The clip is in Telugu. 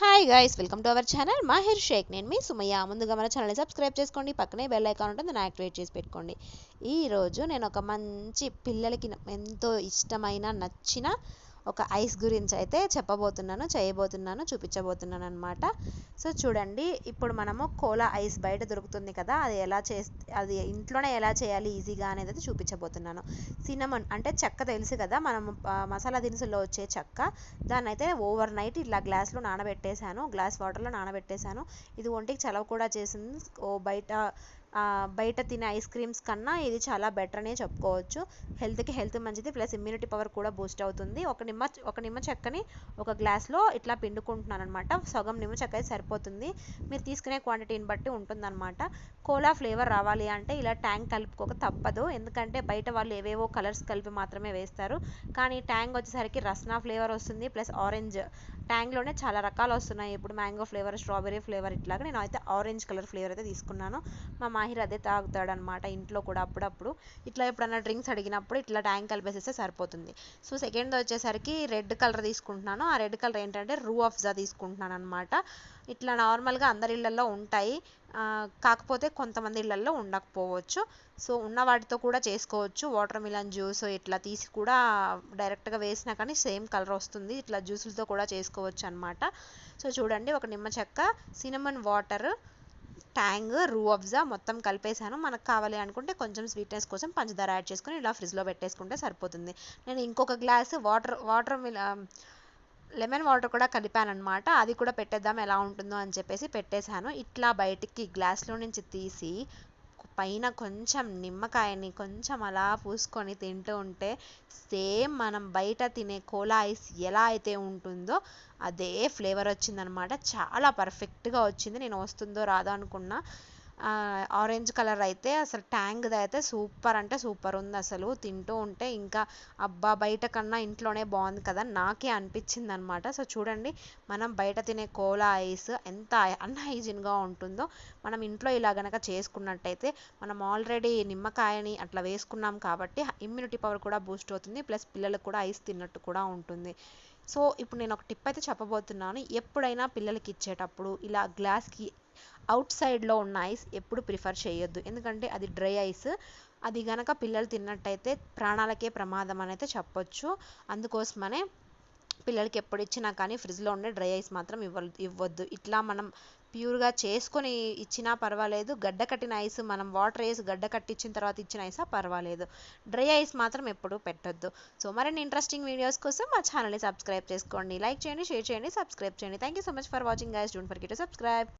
Hi guys welcome to our channel Mahir Shaik నేను మీ సుమయ్య. ముందుగా మన ఛానల్ని సబ్స్క్రైబ్ చేసుకోండి. పక్కనే బెల్ ఐకాన్ ఉంటుంది దాన్ని యాక్టివేట్ చేసి పెట్టుకోండి. ఈరోజు నేను ఒక మంచి పిల్లలకి ఎంతో ఇష్టమైన నచ్చిన ఒక ఐస్ గురించి అయితే చెప్పబోతున్నాను చేయబోతున్నాను చూపించబోతున్నాను అనమాట సో చూడండి ఇప్పుడు మనము కోలా ఐస్ బయట దొరుకుతుంది కదా అది ఎలా చే అది ఇంట్లోనే ఎలా చేయాలి ఈజీగా అనేది అయితే చూపించబోతున్నాను. సినమన్ అంటే చెక్క తెలుసు కదా మనం మసాలా దినుసుల్లో వచ్చే చెక్క. దాన్ని అయితే ఓవర్ నైట్ ఇట్లా గ్లాస్లో నానబెట్టేశాను గ్లాస్ వాటర్లో నానబెట్టేశాను. ఇది ఒంటికి చలవ కూడా చేసింది. ఓ బయట బయట తినే ఐస్ క్రీమ్స్ కన్నా ఇది చాలా బెటర్ అనే చెప్పుకోవచ్చు. హెల్త్కి హెల్త్ మంచిది ప్లస్ ఇమ్యూనిటీ పవర్ కూడా బూస్ట్ అవుతుంది. ఒక నిమ్మ ఒక నిమ్మ చెక్కని ఒక గ్లాస్లో ఇట్లా పిండుకుంటున్నాను అనమాట సగం నిమ్మ చెక్క అయితే సరిపోతుంది. మీరు తీసుకునే క్వాంటిటీని బట్టి ఉంటుందన్నమాట. కోలా ఫ్లేవర్ రావాలి అంటే ఇలా ట్యాంక్ కలుపుకోక తప్పదు. ఎందుకంటే బయట వాళ్ళు ఏవేవో కలర్స్ కలిపి మాత్రమే వేస్తారు. కానీ ట్యాంగ్ వచ్చేసరికి రస్నా ఫ్లేవర్ వస్తుంది ప్లస్ ఆరెంజ్ ట్యాంగ్లోనే చాలా రకాలు వస్తున్నాయి ఇప్పుడు మ్యాంగో ఫ్లేవర్ స్ట్రాబెరీ ఫ్లేవర్ ఇట్లాగా నేను అయితే ఆరెంజ్ కలర్ ఫ్లేవర్ అయితే తీసుకున్నాను. మా మాహిర్ అదే తాగుతాడనమాట ఇంట్లో కూడా అప్పుడప్పుడు. ఇట్లా ఎప్పుడన్నా డ్రింక్స్ అడిగినప్పుడు ఇట్లా ట్యాంక్ కలిపేసేస్తే సరిపోతుంది. సో సెకండ్ వచ్చేసరికి రెడ్ కలర్ తీసుకుంటున్నాను. ఆ రెడ్ కలర్ ఏంటంటే రూ అఫ్జా తీసుకుంటున్నాను అనమాట ఇట్లా నార్మల్గా అందరి ఇళ్ళల్లో ఉంటాయి. కాకపోతే కొంతమంది ఇళ్ళల్లో ఉండకపోవచ్చు. సో ఉన్న వాటితో కూడా చేసుకోవచ్చు. వాటర్ మిలన్ జ్యూస్ ఇట్లా తీసి కూడా డైరెక్ట్గా వేసినా కానీ సేమ్ కలర్ వస్తుంది. ఇట్లా జ్యూసులతో కూడా చేసుకోవచ్చు అనమాట సో చూడండి ఒక నిమ్మ చెక్క సినమన్ వాటర్ ట్యాంగ్ రూ అఫ్జా మొత్తం కలిపేసాను మనకు కావాలి అనుకుంటే కొంచెం స్వీట్నెస్ కోసం పంచదార యాడ్ చేసుకొని ఇలా ఫ్రిడ్జ్లో పెట్టేసుకుంటే సరిపోతుంది. నేను ఇంకొక గ్లాస్ వాటర్ వాటర్ మిల లెమన్ వాటర్ కూడా కలిపాను అనమాట అది కూడా పెట్టేద్దాం ఎలా ఉంటుందో అని చెప్పేసి పెట్టేశాను. ఇట్లా బయటికి గ్లాస్లో నుంచి తీసి పైన కొంచెం నిమ్మకాయని కొంచెం అలా పూసుకొని తింటూ ఉంటే సేమ్ మనం బయట తినే కోలా ఐస్ ఎలా అయితే ఉంటుందో అదే ఫ్లేవర్ వచ్చిందనమాట చాలా పర్ఫెక్ట్గా వచ్చింది. నేను వస్తుందో రాదో అనుకున్నా. ఆరెంజ్ కలర్ అయితే అసలు ట్యాంక్ది అయితే సూపర్ అంటే సూపర్ ఉంది అసలు. తింటూ ఉంటే ఇంకా అబ్బా బయట కన్నా ఇంట్లోనే బాగుంది కదా నాకే అనిపించింది అనమాట సో చూడండి మనం బయట తినే కోలా ఐస్ ఎంత అన్హైజిన్గా ఉంటుందో. మనం ఇంట్లో ఇలా గనక చేసుకున్నట్టయితే మనం ఆల్రెడీ నిమ్మకాయని అట్లా వేసుకున్నాం కాబట్టి ఇమ్యూనిటీ పవర్ కూడా బూస్ట్ అవుతుంది. ప్లస్ పిల్లలకు కూడా ఐస్ తిన్నట్టు కూడా ఉంటుంది. సో ఇప్పుడు నేను ఒక టిప్ అయితే చెప్పబోతున్నాను. ఎప్పుడైనా పిల్లలకి ఇచ్చేటప్పుడు ఇలా గ్లాస్కి అవుట్ సైడ్లో ఉన్న ఐస్ ఎప్పుడు ప్రిఫర్ చేయొద్దు. ఎందుకంటే అది డ్రై ఐస్ అది గనక పిల్లలు తిన్నట్టయితే ప్రాణాలకే ప్రమాదం అని అయితే చెప్పొచ్చు. అందుకోసమనే పిల్లలకి ఎప్పుడు ఇచ్చినా కానీ ఫ్రిడ్జ్లో ఉండే డ్రై ఐస్ మాత్రం ఇవ్వ ఇవ్వద్దు. ఇట్లా మనం ప్యూర్గా చేసుకొని ఇచ్చినా పర్వాలేదు. గడ్డ కట్టిన ఐస్ మనం వాటర్ వేసి గడ్డ కట్టించిన తర్వాత ఇచ్చిన ఐసా పర్వాలేదు. డ్రై ఐస్ మాత్రం ఎప్పుడూ పెట్టద్దు. సో మరిన్ని ఇంట్రెస్టింగ్ వీడియోస్ కోసం మా ఛానల్ని సబ్స్క్రైబ్ చేసుకోండి. లైక్ చేయండి షేర్ చేయండి సబ్స్క్రైబ్ చేయండి. Thank you so much for watching guys don't forget to subscribe